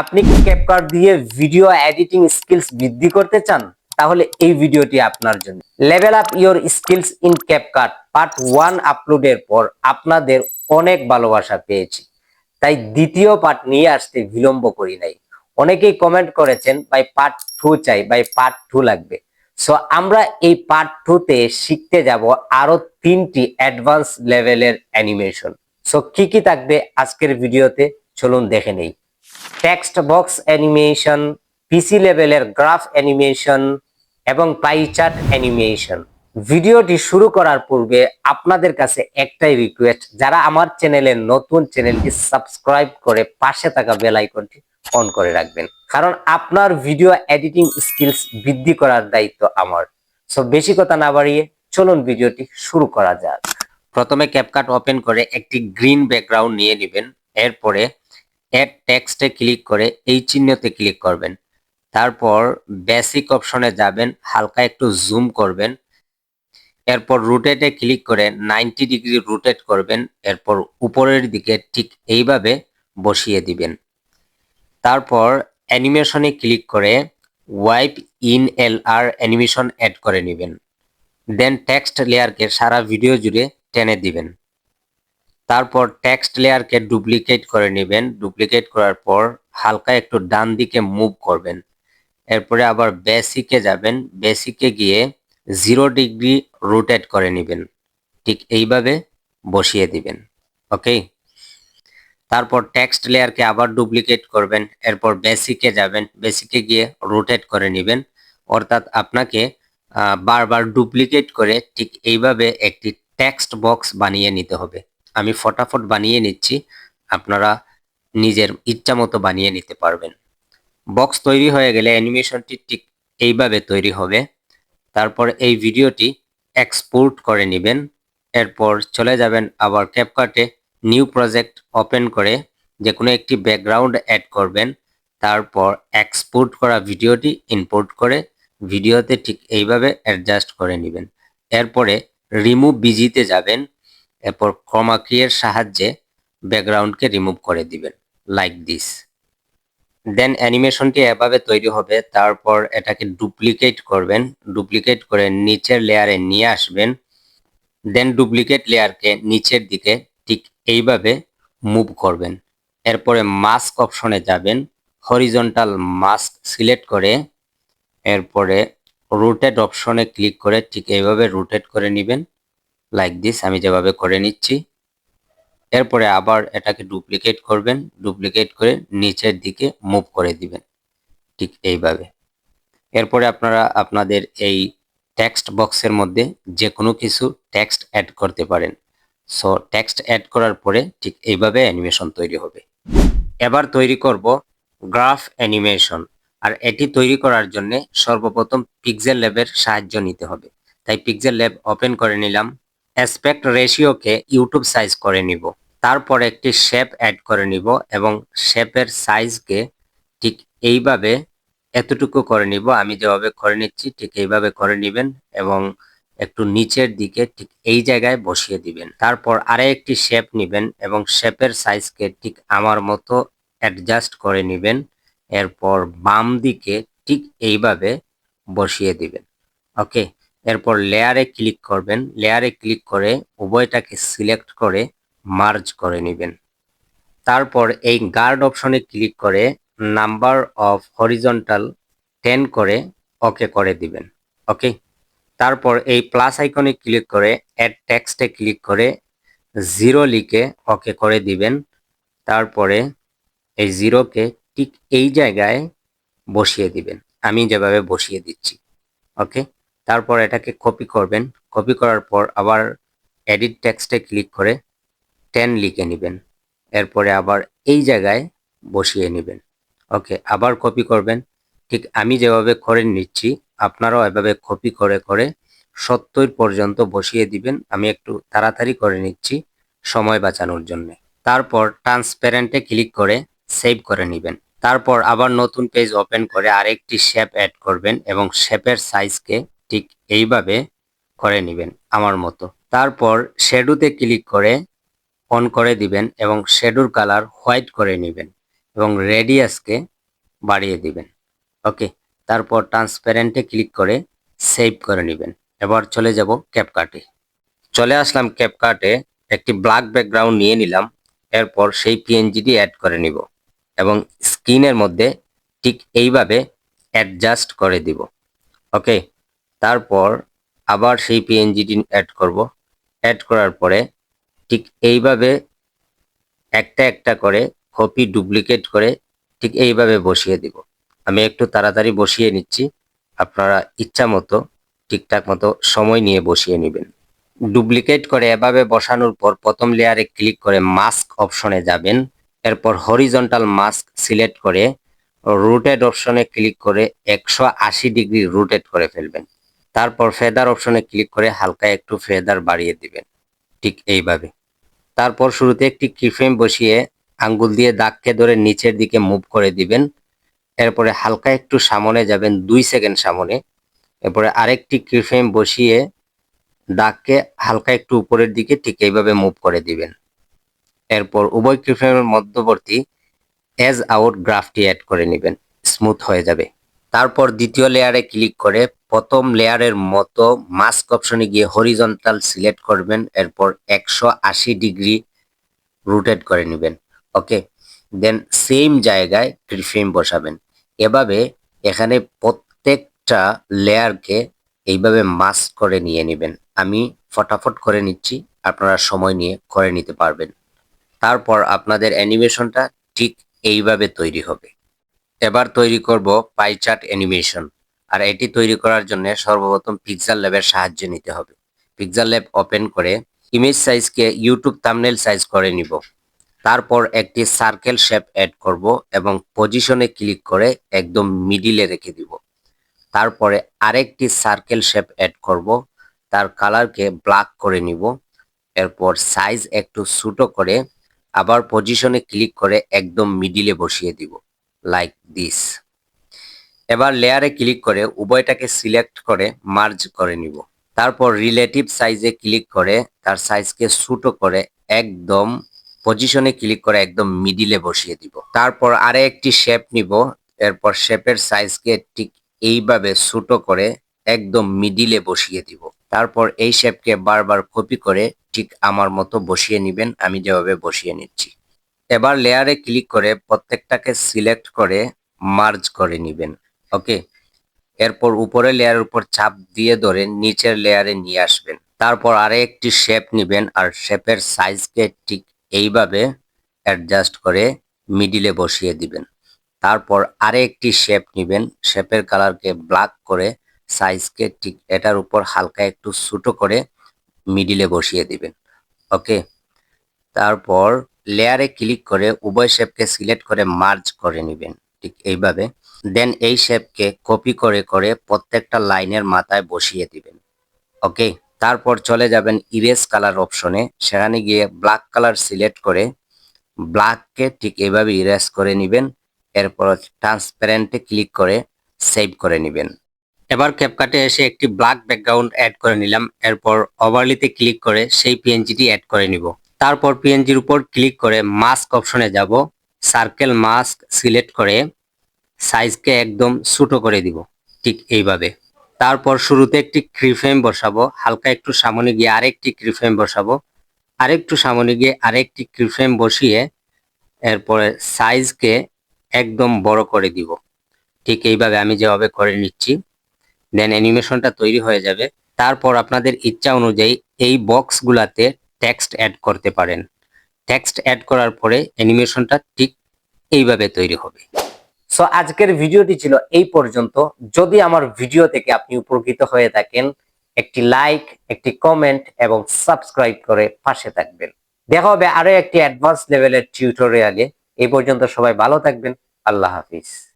আপনি কি ক্যাপকাট দিয়ে ভিডিও এডিটিং স্কিলস বৃদ্ধি করতে চান? তাহলে এই ভিডিওটি আপনার জন্য। Level up your skills in CapCut part one আপলোডের পর আপনাদের অনেক ভালোবাসা পেয়েছি। তাই দ্বিতীয় পার্ট নিয়ে আসতে বিলম্ব করি নাই। অনেকেই কমেন্ট করেছেন, ভাই পার্ট টু চাই, ভাই পার্ট টু লাগবে। সো আমরা এই পার্ট টু তে শিখতে যাব আরও তিনটি অ্যাডভান্স লেভেলের অ্যানিমেশন সো কি কি থাকবে আজকের ভিডিওতে চলুন দেখে নেই। টেক্সট বক্স অ্যানিমেশন পিসি লেভেলের গ্রাফ অ্যানিমেশন এবং পাই চার্ট অ্যানিমেশন ভিডিওটি শুরু করার পূর্বে আপনাদের কাছে একটাই রিকোয়েস্ট যারা আমার চ্যানেলের নতুন চ্যানেলটি সাবস্ক্রাইব করে পাশে থাকা বেল আইকনটি অন করে রাখবেন। কারণ আপনার ভিডিও এডিটিং স্কিলস বৃদ্ধি করার দায়িত্ব আমার। সো বেশি কথা না বাড়িয়ে চলুন ভিডিওটি শুরু করা যাক। প্রথমে ক্যাপকাট ওপেন করে একটি গ্রিন ব্যাকগ্রাউন্ড নিয়ে নেবেন। এরপরে অ্যাড টেক্সটে ক্লিক করে এই চিহ্নতে ক্লিক করবেন। তারপর বেসিক অপশনে যাবেন, হালকা একটু জুম করবেন। এরপর রুটেটে ক্লিক করে নাইনটি ডিগ্রি রুটেট করবেন। এরপর উপরের দিকে ঠিক এইভাবে বসিয়ে দিবেন। তারপর অ্যানিমেশনে ক্লিক করে wipe in L R animation add করে নেবেন। দেন টেক্সট লেয়ারকে সারা ভিডিও জুড়ে টেনে দিবেন। তারপর টেক্সট লেয়ারকে ডুপ্লিকেট করে নেবেন। ডুপ্লিকেট করার পর হালকা একটু ডান দিকে মুভ করবেন। এরপরে আবার বেসিকে যাবেন। বেসিকে গিয়ে জিরো ডিগ্রি রোটেট করে নেবেন। ঠিক এইভাবে বসিয়ে দিবেন। ওকে তারপর টেক্সট লেয়ারকে আবার ডুপ্লিকেট করবেন। এরপর বেসিকে যাবেন। বেসিকে গিয়ে রোটেট করে নেবেন। অর্থাৎ আপনাকে বারবার ডুপ্লিকেট করে ঠিক এইভাবে একটি টেক্সট বক্স বানিয়ে নিতে হবে। আমি ফটাফট বানিয়ে নিচ্ছি। আপনারা নিজের ইচ্ছা মতো বানিয়ে নিতে পারবেন। বক্স তৈরি হয়ে গেলে অ্যানিমেশনটি ঠিক এইভাবে তৈরি হবে। তারপর এই ভিডিওটি এক্সপোর্ট করে নেবেন। এরপর চলে যাবেন আবার ক্যাপকাটে নিউ প্রজেক্ট ওপেন করে যে কোনো একটি ব্যাকগ্রাউন্ড অ্যাড করবেন। তারপর এক্সপোর্ট করা ভিডিওটি ইম্পোর্ট করে ভিডিওতে ঠিক এইভাবে অ্যাডজাস্ট করে নেবেন। এরপরে রিমুভ বিজিতে যাবেন। এরপর ক্রমা এর সাহায্যে ব্যাকগ্রাউন্ডকে রিমুভ করে দিবেন লাইক দিস দেন অ্যানিমেশনটি এভাবে তৈরি হবে, তারপর এটাকে ডুপ্লিকেট করবেন ডুপ্লিকেট করে নিচের লেয়ারে নিয়ে আসবেন দেন ডুপ্লিকেট লেয়ারকে নিচের দিকে ঠিক এইভাবে মুভ করবেন। এরপরে মাস্ক অপশনে যাবেন হরিজন্টাল মাস্ক সিলেক্ট করে, এরপরে রোটেট অপশনে ক্লিক করে ঠিক এইভাবে রোটেট করে নেবেন। লাইক দিস আমি যেভাবে করে নিচ্ছি। এরপরে আবার এটাকে ডুপ্লিকেট করবেন ডুপ্লিকেট করে নিচের দিকে মুভ করে দিবেন, ঠিক এইভাবে। এরপরে আপনারা আপনাদের এই টেক্সট বক্সের মধ্যে যে কোনো কিছু টেক্সট অ্যাড করতে পারেন। সো টেক্সট অ্যাড করার পরে ঠিক এইভাবে অ্যানিমেশন তৈরি হবে। এবার তৈরি করব গ্রাফ অ্যানিমেশন আর এটি তৈরি করার জন্য সর্বপ্রথম পিক্সেল ল্যাবের সাহায্য নিতে হবে। তাই পিক্সেল ল্যাব ওপেন করে নিলাম। অ্যাসপেক্ট রেশিওকে ইউটিউব সাইজ করে নিব। তারপর একটি শেপ অ্যাড করে নিব এবং শেপের সাইজকে ঠিক এইভাবে এতটুকু করে নিব। আমি যেভাবে করে নিচ্ছি ঠিক এইভাবে করে নেবেন এবং একটু নিচের দিকে ঠিক এই জায়গায় বসিয়ে দিবেন। তারপর আরে একটি শেপ নেবেন এবং শেপের সাইজকে ঠিক আমার মতো অ্যাডজাস্ট করে নেবেন। এরপর বাম দিকে ঠিক এইভাবে বসিয়ে দিবেন। ওকে এরপর লেয়ারে ক্লিক করবেন। লেয়ারে ক্লিক করে উভয়টাকে সিলেক্ট করে মার্জ করে নেবেন। তারপর এই গার্ড অপশনে ক্লিক করে নাম্বার অফ হরিজন্টাল টেন করে ওকে করে দিবেন। ওকে তারপর এই প্লাস আইকনে ক্লিক করে অ্যাড টেক্সটে ক্লিক করে জিরো লিখে ওকে করে দিবেন। তারপরে এই জিরোকে ঠিক এই জায়গায় বসিয়ে দিবেন। আমি যেভাবে বসিয়ে দিচ্ছি। ওকে তারপর এটাকে কপি করবেন। কপি করার পর আবার এডিট টেক্সটে ক্লিক করে টেন লিখে নেবেন। এরপরে আবার এই জায়গায় বসিয়ে নেবেন। ওকে আবার কপি করবেন। ঠিক আমি যেভাবে করে নিচ্ছি, আপনারাও এভাবে কপি করে করে সত্তর পর্যন্ত বসিয়ে দিবেন। আমি একটু তাড়াতাড়ি করে নিচ্ছি সময় বাঁচানোর জন্য। তারপর ট্রান্সপারেন্টে ক্লিক করে সেভ করে নেবেন। তারপর আবার নতুন পেজ ওপেন করে আরেকটি শেপ অ্যাড করবেন এবং শেপের সাইজকে এইভাবে করে নেবেন আমার মতো। তারপর শ্যাডোতে ক্লিক করে অন করে দিবেন এবং শ্যাডোর কালার হোয়াইট করে নেবেন এবং রেডিয়াসকে বাড়িয়ে দিবেন। ওকে তারপর ট্রান্সপারেন্টে ক্লিক করে সেভ করে নেবেন। এবার চলে যাব ক্যাপকাটে চলে আসলাম ক্যাপকাটে একটি ব্ল্যাক ব্যাকগ্রাউন্ড নিয়ে নিলাম, এরপর সেই পিএনজিটি অ্যাড করে নিব এবং স্ক্রিনের মধ্যে ঠিক এইভাবে অ্যাডজাস্ট করে দিব। ওকে তারপর আবার সেই পিএনজিটি অ্যাড করব। অ্যাড করার পরে ঠিক এইভাবে একটা একটা করে কপি ডুপ্লিকেট করে ঠিক এইভাবে বসিয়ে দিব। আমি একটু তাড়াতাড়ি বসিয়ে নিচ্ছি। আপনারা ইচ্ছা মতো, ঠিকঠাক মতো সময় নিয়ে বসিয়ে নেবেন। ডুপ্লিকেট করে এভাবে বসানোর পর প্রথম লেয়ারে ক্লিক করে মাস্ক অপশনে যাবেন। এরপর হরিজন্টাল মাস্ক সিলেক্ট করে রুটেড অপশনে ক্লিক করে একশো আশি ডিগ্রি রুটেড করে ফেলবেন। তারপর ফেদার অপশনে ক্লিক করে হালকা একটু ফেদার বাড়িয়ে দিবেন। ঠিক এইভাবে। তারপর শুরুতে একটি কিফ্রেম বসিয়ে আঙ্গুল দিয়ে দাগকে ধরে নিচের দিকে মুভ করে দিবেন। এরপরে হালকা একটু সামনে যাবেন, দুই সেকেন্ড সামনে। এরপরে আরেকটি কিফ্রেম বসিয়ে দাগকে হালকা একটু উপরের দিকে ঠিক এইভাবে মুভ করে দিবেন। এরপর উভয় কিফ্রেমের মধ্যবর্তী এজ আউট গ্রাফটি অ্যাড করে নেবেন। স্মুথ হয়ে যাবে। তারপর দ্বিতীয় লেয়ারে ক্লিক করে প্রথম লেয়ারের মতো মাস্ক অপশনে গিয়ে হরিজন্টাল সিলেক্ট করবেন, এরপর একশো আশি ডিগ্রি রুটেট করে নেবেন ওকে দেন সেম জায়গায় ফ্রেম বসাবেন। এভাবে এখানে প্রত্যেকটা লেয়ারকে এইভাবে মাস্ক করে নিয়ে নেবেন। আমি ফটাফট করে নিচ্ছি, আপনারা সময় নিয়ে করে নিতে পারবেন। তারপর আপনাদের অ্যানিমেশনটা ঠিক এইভাবে তৈরি হবে। এবার তৈরি করব পাই চার্ট অ্যানিমেশন আর এটি তৈরি করার জন্য সর্বপ্রথম পিক্সেল ল্যাবের সাহায্য নিতে হবে। পিক্সেল ল্যাব ওপেন করে ইমেজ সাইজকে ইউটিউব থাম্বনেল সাইজ করে নিব। তারপর একটি সার্কেল শেপ অ্যাড করব এবং পজিশনে ক্লিক করে একদম মিডিলে রেখে দিব। তারপরে আরেকটি সার্কেল শেপ অ্যাড করব। তার কালারকে ব্ল্যাক করে নিব। এরপর সাইজ একটু ছোটো করে আবার পজিশনে ক্লিক করে একদম মিডিলে বসিয়ে দিব। লাইক দিস এবার লেয়ারে ক্লিক করে উভয়টাকে সিলেক্ট করে মার্জ করে নিব। তারপর রিলেটিভ সাইজে ক্লিক করে তার সাইজকে ছোটো করে একদম পজিশনে ক্লিক করে একদম মিডিলে বসিয়ে দিব। তারপর আরে একটি শেপ নিব, এরপর শেপের সাইজকে ঠিক এইভাবে ছোট করে একদম মিডিলে বসিয়ে দিব। তারপর এই শেপকে বারবার কপি করে ঠিক আমার মতো বসিয়ে নেবেন, আমি যেভাবে বসিয়ে নিচ্ছি। এবার লেয়ারে ক্লিক করে প্রত্যেকটাকে সিলেক্ট করে মার্জ করে নেবেন ওকে এরপর উপরে লেয়ারের উপর চাপ দিয়ে ধরে নিচের লেয়ারে নিয়ে আসবেন। তারপর আরে একটি শেপ নেবেন আর শেপের সাইজকে ঠিক এইভাবে অ্যাডজাস্ট করে মিডিলে বসিয়ে দিবেন। তারপর আরে একটি শেপ নেবেন শেপের কালারকে ব্ল্যাক করে সাইজকে ঠিক এটার উপর হালকা একটু ছোটো করে মিডিলে বসিয়ে দিবেন ওকে তারপর লেয়ারে ক্লিক করে উভয় শেপকে সিলেক্ট করে মার্জ করে নেবেন। ঠিক এইভাবে। দেন এই শেপকে কপি করে করে প্রত্যেকটা লাইনের মাথায় বসিয়ে দিবেন। ওকে তারপর চলে যাবেন ইরেজ কালার অপশনে সেখানে গিয়ে ব্ল্যাক কালার সিলেক্ট করে ব্ল্যাককে ঠিক এইভাবে ইরেজ করে নেবেন। এরপর ট্রান্সপারেন্টে ক্লিক করে সেভ করে নেবেন। এবার ক্যাপকাটে এসে একটি ব্ল্যাক ব্যাকগ্রাউন্ড অ্যাড করে নিলাম। এরপর ওভারলিতে ক্লিক করে সেই পিএনজিটি অ্যাড করে নিব। তারপর পিএনজির উপর ক্লিক করে মাস্ক অপশনে যাব। সার্কেল মাস্ক সিলেক্ট করে সাইজকে একদম ছোটো করে দিব, ঠিক এইভাবে। তারপর শুরুতে একটি ক্রিফ্রেম বসাবো, হালকা একটু সামনে গিয়ে আরেকটি ক্রিফ্রেম বসাবো, আরেকটু সামনে গিয়ে আরেকটি ক্রিফ্রেম বসিয়ে এরপরে সাইজকে একদম বড় করে দিব, ঠিক এইভাবে আমি যেভাবে করে নিচ্ছি। দেন অ্যানিমেশনটা তৈরি হয়ে যাবে। তারপর আপনাদের ইচ্ছা অনুযায়ী এই বক্সগুলাতে টেক্সট অ্যাড করতে পারেন। টেক্সট অ্যাড করার পরে অ্যানিমেশনটা ঠিক এইভাবে তৈরি হবে। সো আজকের ভিডিওটি ছিল এই পর্যন্ত। যদি আমার ভিডিও থেকে আপনি উপকৃত হয়ে থাকেন, একটি লাইক একটি কমেন্ট এবং সাবস্ক্রাইব করে পাশে থাকবেন। দেখা হবে আরও একটি অ্যাডভান্স লেভেলের টিউটোরিয়ালে এই পর্যন্ত সবাই ভালো থাকবেন। আল্লাহ হাফিজ।